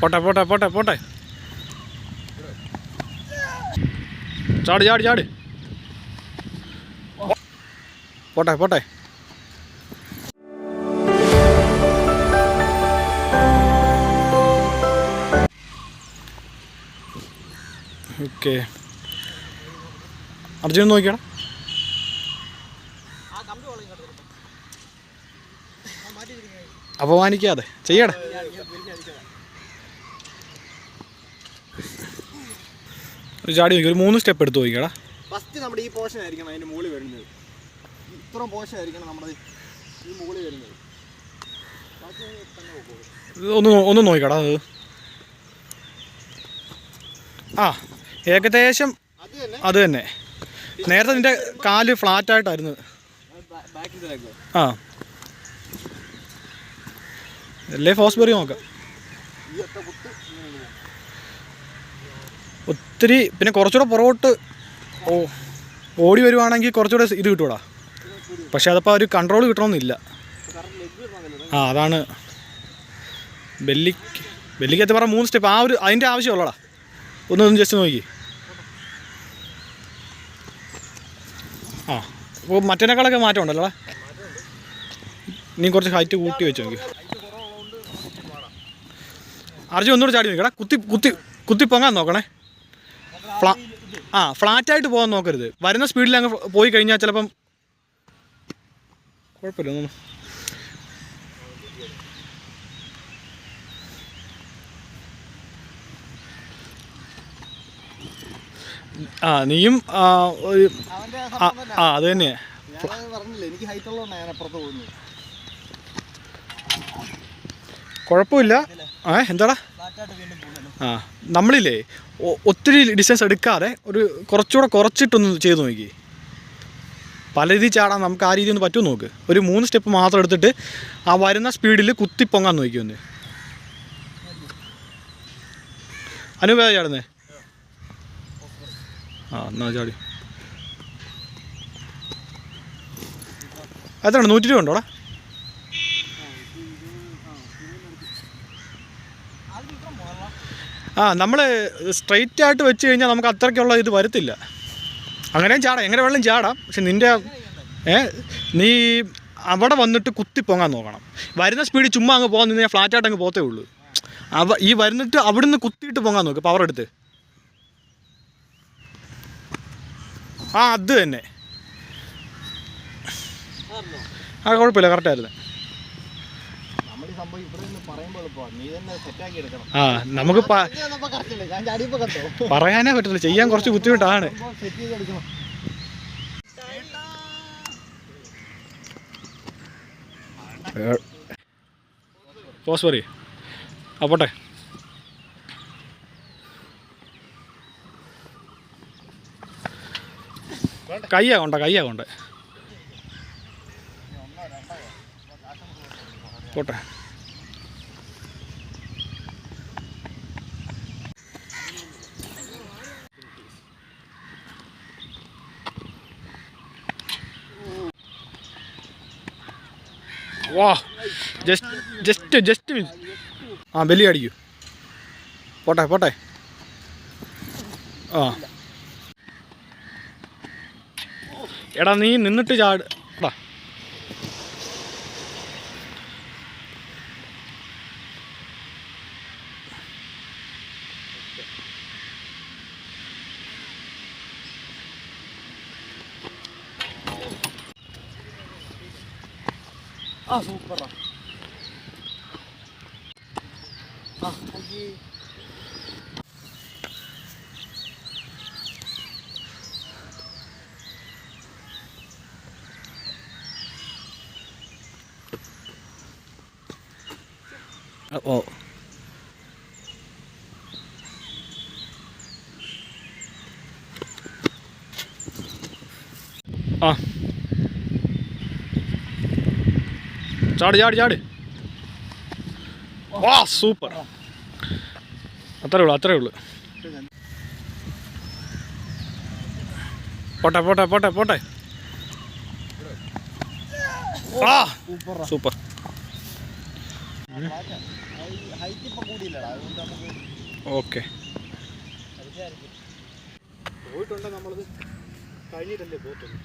പോട്ടെ പോട്ടെ പോട്ടെ പോട്ടെ. ചാടി ചാടി ചാടി. പോട്ടെ പോട്ടെ. ഓക്കെ. അർജുൻ നോക്കിയാടാ. അപമാനിക്കാതെ. ചെയ്യടാ. ഒരു ചാടി നോക്കി ഒരു മൂന്ന് സ്റ്റെപ്പ് എടുത്ത് നോക്കിക്കടാ ഫസ്റ്റ് നമ്മുടെ ഈ പോർഷൻ ആയിരിക്കണം അതിന്റെ മുകളിൽ വരുന്നത്. ഇത്ര പോർഷൻ ആയിരിക്കണം നമ്മുടെ ഈ മുകളിൽ വരുന്നത്. ഒന്ന് ഒന്ന് നോക്കിക്കടാ അത്. ആ ഏകദേശം അത് തന്നെ? നേരത്തെ നിന്റെ കാൽ ഫ്ലാറ്റ് ആയിട്ടായിരുന്നു. ആ. അല്ലേ ഫോസ്ബെറി നോക്കാം ഈ ഒറ്റ കുത്ത് ഇങ്ങനെ പോകും ഒത്തിരി പിന്നെ കുറച്ചുകൂടെ പുറകോട്ട് ഓ ഓടി വരുവാണെങ്കിൽ കുറച്ചുകൂടെ ഇത് കിട്ടൂടാ. പക്ഷെ അതപ്പോൾ ഒരു കൺട്രോൾ കിട്ടണമെന്നില്ല. ആ അതാണ് ബെല്ലിക്ക് ബെല്ലിക്കത്ത് പറഞ്ഞ മൂന്ന് സ്റ്റെപ്പ് ആ ഒരു അതിന്റെ ആവശ്യമുള്ളടാ ഒന്നൊന്ന് ഒന്ന് ജസ്റ്റ് നോക്കി. ആ അപ്പോൾ മറ്റേനേക്കാളൊക്കെ മാറ്റം ഉണ്ടല്ലോടാ. നീ കുറച്ച് ഹൈറ്റ് കൂട്ടി വെച്ച് നോക്കി. അർജുൻ ഒന്നുകൂടെ ചാടി നിൽക്കടാ. കുത്തി കുത്തി കുത്തി പൊങ്ങാൻ നോക്കണേ. ഫ്ലാ ആ ഫ്ലാറ്റായിട്ട് പോകാൻ നോക്കരുത്. വരുന്ന സ്പീഡിൽ അങ്ങ് പോയി കഴിഞ്ഞാൽ ചിലപ്പം കുഴപ്പമില്ല ഒന്നും ആ നീയും ആ, ഒരു ആ അത് തന്നെ കുഴപ്പമില്ല. ആ എന്താടാ? ആ. നമ്മളില്ലേ ഒത്തിരി ഡിസ്റ്റൻസ് എടുക്കാതെ ഒരു കുറച്ചുകൂടെ കുറച്ചിട്ടൊന്ന് ചെയ്ത് നോക്കി. പല രീതിയിൽ ചാടാൻ നമുക്ക് ആ രീതി ഒന്ന് പറ്റുമോ നോക്ക്. ഒരു മൂന്ന് സ്റ്റെപ്പ് മാത്രം എടുത്തിട്ട് ആ വരുന്ന സ്പീഡിൽ കുത്തി പൊങ്ങാൻ നോക്കി ഒന്ന്. അനുപേത ചാടുന്നേ. ആ എന്നാ ചാടി. എത്രയാണ്? നൂറ്റി രൂപ ഉണ്ടോടാ ആ നമ്മൾ സ്ട്രെയിറ്റ് ആയിട്ട് വെച്ച് കഴിഞ്ഞാൽ നമുക്ക് അത്രയ്ക്കുള്ള ഇത് വരത്തില്ല. അങ്ങനെയും ചാടാം എങ്ങനെ വെള്ളം ചാടാം പക്ഷെ നിന്റെ ഏ നീ അവിടെ വന്നിട്ട് കുത്തി പൊങ്ങാൻ നോക്കണം. വരുന്ന സ്പീഡിൽ ചുമ്മാ അങ്ങ് പോകാൻ നിന്ന് ഫ്ലാറ്റ് ആയിട്ട് അങ്ങ് പോത്തേ ഉള്ളൂ. അവ ഈ വരുന്നിട്ട് അവിടുന്ന് കുത്തിയിട്ട് പൊങ്ങാൻ നോക്ക് പവർ എടുത്ത്. ആ അത് തന്നെ. ആ കുഴപ്പമില്ല കറക്റ്റായിരുന്നു സംഭവം ഇവിടെ നിന്ന് പറയുമ്പോൾ എളുപ്പമാണ് നീ തന്നെ സെറ്റാക്കി എടുക്കണം. ആ നമുക്ക് പ-? ഞാൻ ചാടിയപ്പോ കണ്ടോ പറയാനേ പറ്റില്ല ചെയ്യാൻ കുറച്ച് ബുദ്ധിമുട്ടാണ്. സെറ്റ് ചെയ്ത് എടുക്കണം. പോസ് പറയ്. ആ പോട്ടെ. കയ്യാ കൊണ്ട കയ്യാ കൊണ്ട് പോട്ടെ. വാ. ജസ്റ്റ് ജസ്റ്റ് ജസ്റ്റ് ആ ബലി അടിക്കൂ. പോട്ടെ പോട്ടെ. ആ. എടാ നീ നിന്നിട്ട് ചാട്. എടാ ആ സൂപ്പറാ ആ നോക്കി ഓ ആ ചാട് ചാട് ചാട്. വാ സൂപ്പർ. അത്രേ ഉള്ളൂ അത്രേ ഉള്ളൂ. പോട്ടെ പോട്ടെ പോട്ടെ പോട്ടെ. ആ സൂപ്പർ. ഓക്കെ. പോയിട്ടുണ്ട് നമ്മളത് കഴിഞ്ഞിട്ടല്ലേ പോത്തുള്ളൂ